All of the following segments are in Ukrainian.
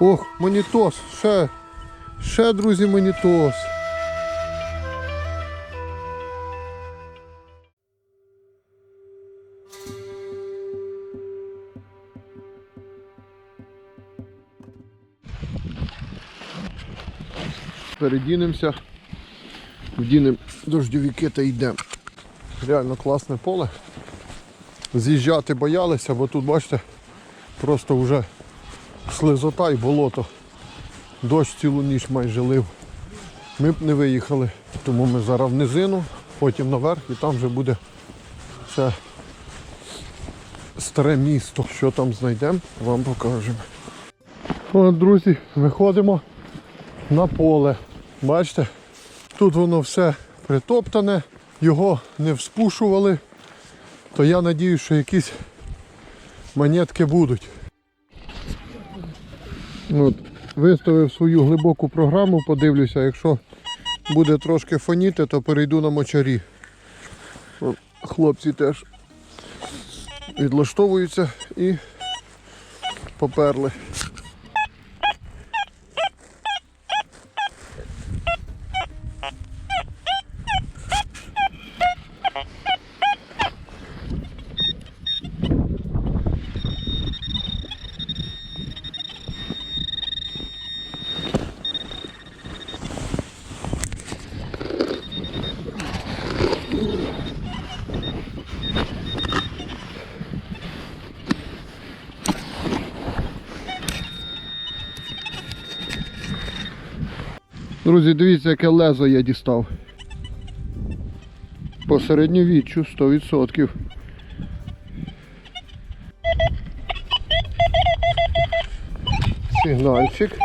Ох, монітос, ще, ще, друзі, монітос. Передінемося, вдінемо дождовики та йдемо. Реально класне поле. З'їжджати боялися, бо тут, бачите, просто вже слизота і болото. Дощ цілу ніч майже лив. Ми б не виїхали, тому ми зараз в низину, потім наверх і там вже буде це старе місто. Що там знайдемо, вам покажемо. От, друзі, виходимо на поле. Бачите, тут воно все притоптане, його не вспушували, то я надію, що якісь монетки будуть. От, виставив свою глибоку програму, подивлюся, якщо буде трошки фоніти, то перейду на мочарі. Хлопці теж відлаштовуються і поперли. Друзі, дивіться, яке лезо я дістав. По середньовіччю 100%. Сигнальчик.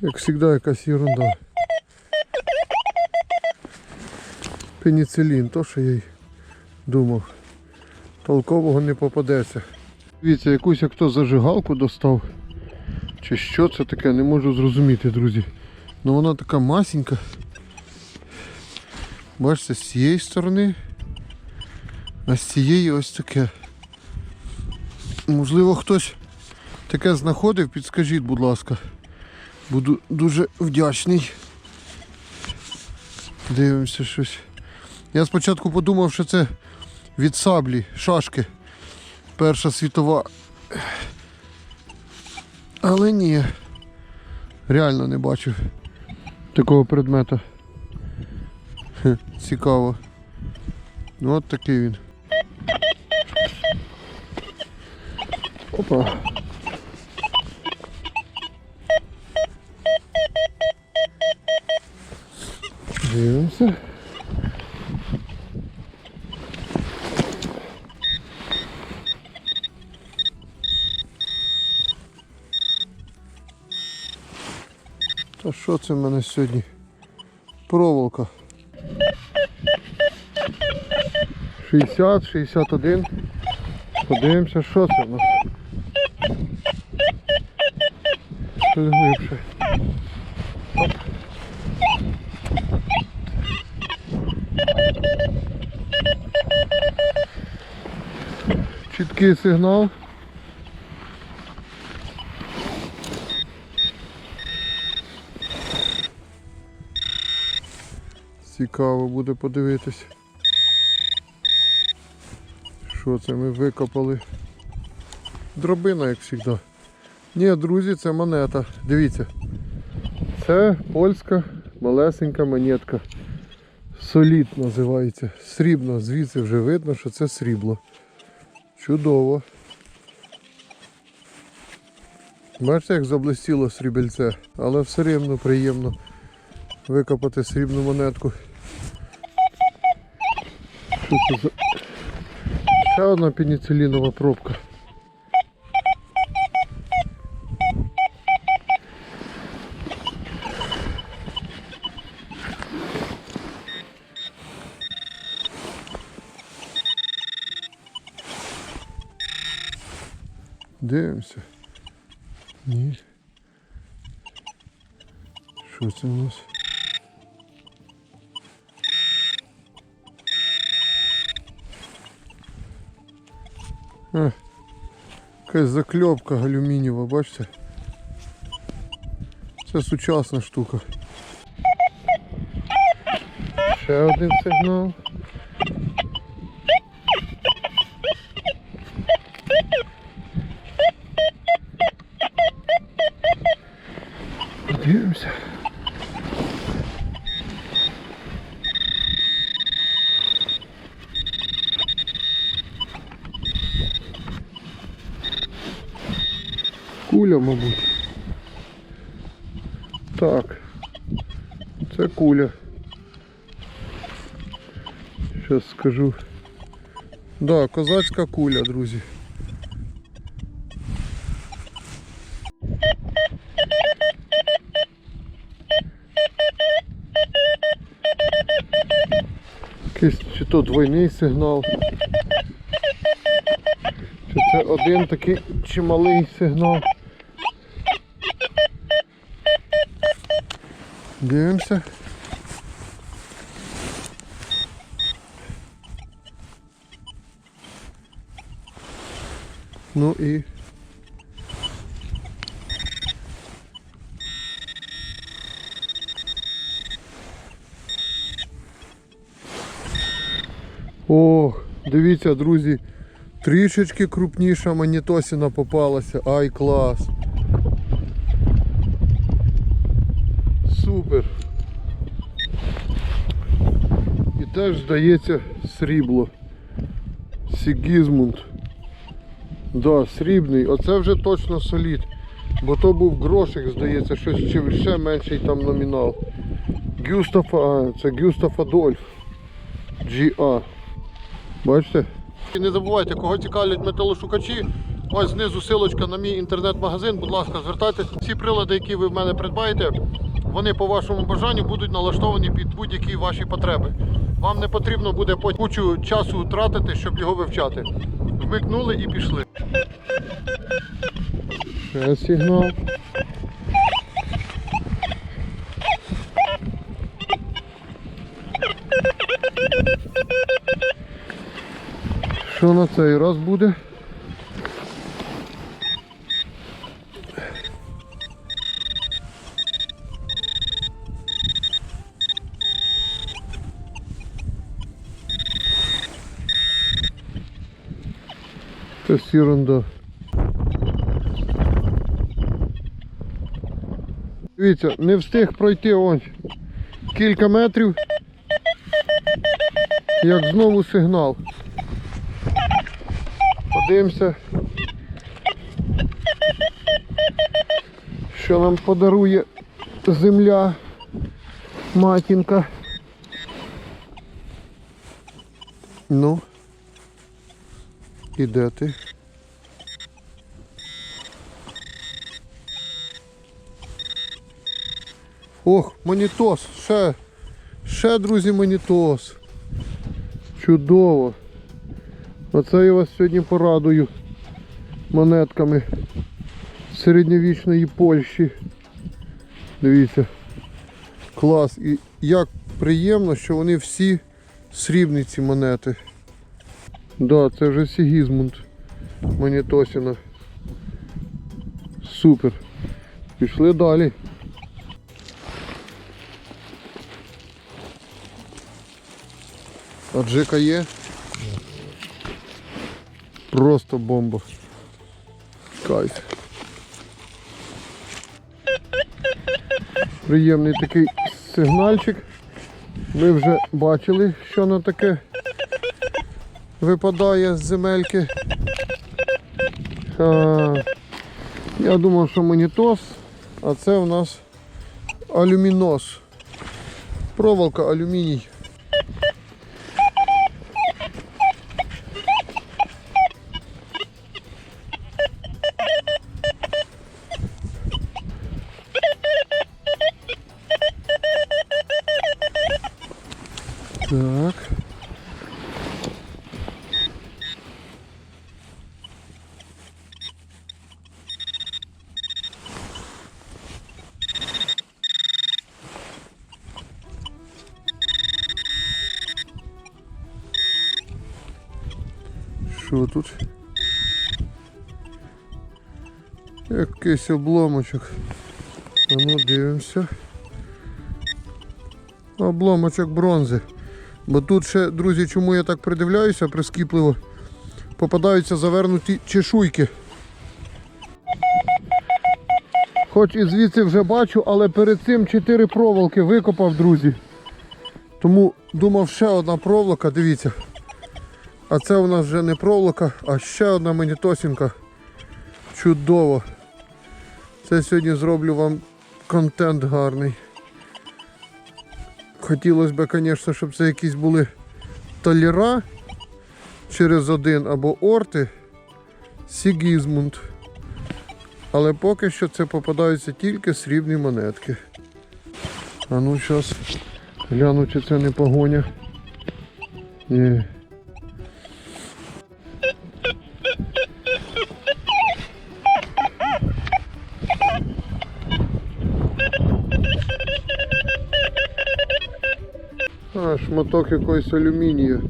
Як завжди якась ерунда. Пеніцилін, то що я й думав. Толкового не попадеться. Дивіться, якусь як хто зажигалку достав. Чи що це таке, не можу зрозуміти, друзі. Ну вона така масенька. Бачите, з цієї сторони, а з цієї ось таке. Можливо, хтось таке знаходив, підскажіть, будь ласка. Буду дуже вдячний. Дивимося щось. Я спочатку подумав, що це від саблі, шашки. Перша світова. Але ні. Реально не бачив такого предмета. Хе, цікаво. Ну от такий він. Опа. Дивимося. Що це в мене сьогодні? Проволока. 60, 61. Подивимося, що це в нас. Щось глибше. Чіткий сигнал. Цікаво буде подивитись. Що це ми викопали? Дробина, як завжди. Ні, друзі, це монета. Дивіться. Це польська малесенька монетка. Солід називається. Срібно. Звідси вже видно, що це срібло. Чудово. Бачите, як заблистіло срібельце, але все рівно приємно викопати срібну монетку. Що це за... Ще одна пеніцилінова пробка. Дивимося. Ні. Що це у нас? Якась закльопка алюмінієва, бачите? Це сучасна штука. Ще один сигнал. Дивимося. Куля, мабуть. Так. Це куля. Зараз скажу. Да, козацька куля, друзі. Якийсь чи то двойний сигнал. Чи це один такий чималий сигнал. Дивимося. Ну і О, дивіться, друзі, трішечки крупніша манітосіна попалася. Ай, клас. Теж здається срібло. Сігізмунд. Да, срібний. Оце вже точно солід. Бо то був грошик, здається, щось чи ще менший там номінал. Гюстаф, а, це Гюстаф Адольф. GA. Бачите? І не забувайте, кого цікавлять металошукачі. Ось знизу силочка на мій інтернет-магазин. Будь ласка, звертайтесь. Всі прилади, які ви в мене придбаєте, вони по вашому бажанню будуть налаштовані під будь-які ваші потреби. Вам не потрібно буде кучу часу втратити, щоб його вивчати. Вмикнули і пішли. Ще сигнал. Що на цей раз буде? Це ерунда. Дивіться, не встиг пройти ось кілька метрів, як знову сигнал. Подивимося, що нам подарує земля, матінка. Ну, і де ти? Ох, монітос, ще, ще, друзі, монітос. Чудово. Оце я вас сьогодні порадую монетками середньовічної Польщі. Дивіться. Клас. І як приємно, що вони всі срібні ці монети. Да, це вже Сігізмунд Монітосіна. Супер. Пішли далі. А Джека є? Просто бомба. Кайф. Приємний такий сигнальчик. Ми вже бачили, що на таке випадає з земельки. Я думав, що монітос, а це у нас алюмінос. Проволока, алюміній. Що тут? Якийсь обломочок. Ну дивимося. Обломочок бронзи. Бо тут ще, друзі, чому я так придивляюся прискіпливо, попадаються завернуті чешуйки. Хоч і звідси вже бачу, але перед цим 4 проволоки викопав, друзі. Тому думав ще одна проволока, дивіться. А це у нас вже не проволока, а ще одна монітосінка. Чудово. Це сьогодні зроблю вам контент гарний. Хотілося б, звісно, щоб це якісь були таліра через один або орти Сігізмунд. Але поки що це попадаються тільки срібні монетки. А ну зараз гляну, чи це не погоня. Ні. А, шматок якоїсь алюмінію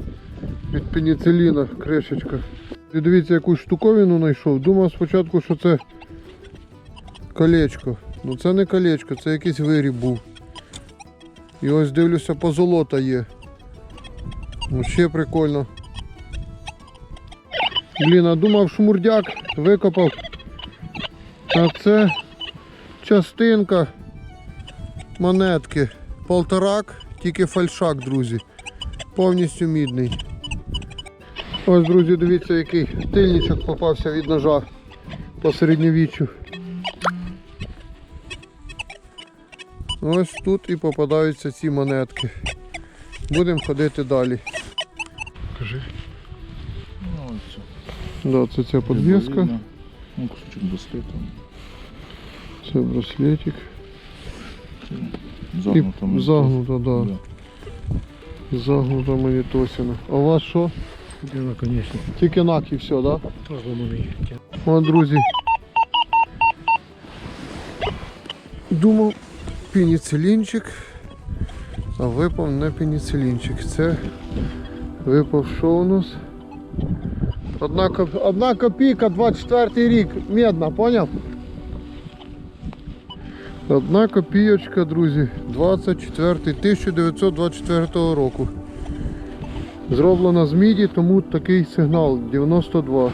від пеніциліна, кришечка. І дивіться, яку штуковину знайшов. Думав спочатку, що це колечко. Ну це не колечко, це якийсь виріб був. І ось дивлюся, позолота є. Ну ще прикольно. Блін, а думав шмурдяк, викопав. А це частинка монетки. Полторак, тільки фальшак, друзі. Повністю мідний. Ось, друзі, дивіться, який тильничок попався від ножа по середньовіччю. Ось тут і попадаються ці монетки. Будемо ходити далі. Кажи. Ну, ось це. Да, це ця Видно. Ну, кусочок браслету. це браслетик. І Загнуто. ми загнуто, да. Да. Загнута монітосина. А у вас що? Дело, конечно, Тільки нак і все, да? О, друзі. Думав пеніцилінчик, а випав не пеніцилінчик. Це випав що у нас? Одна, коп... Одна копійка, 24 рік, медна, поняв? Одна копійочка, друзі, 24 1924 року. Зроблена з міді, тому такий сигнал 92.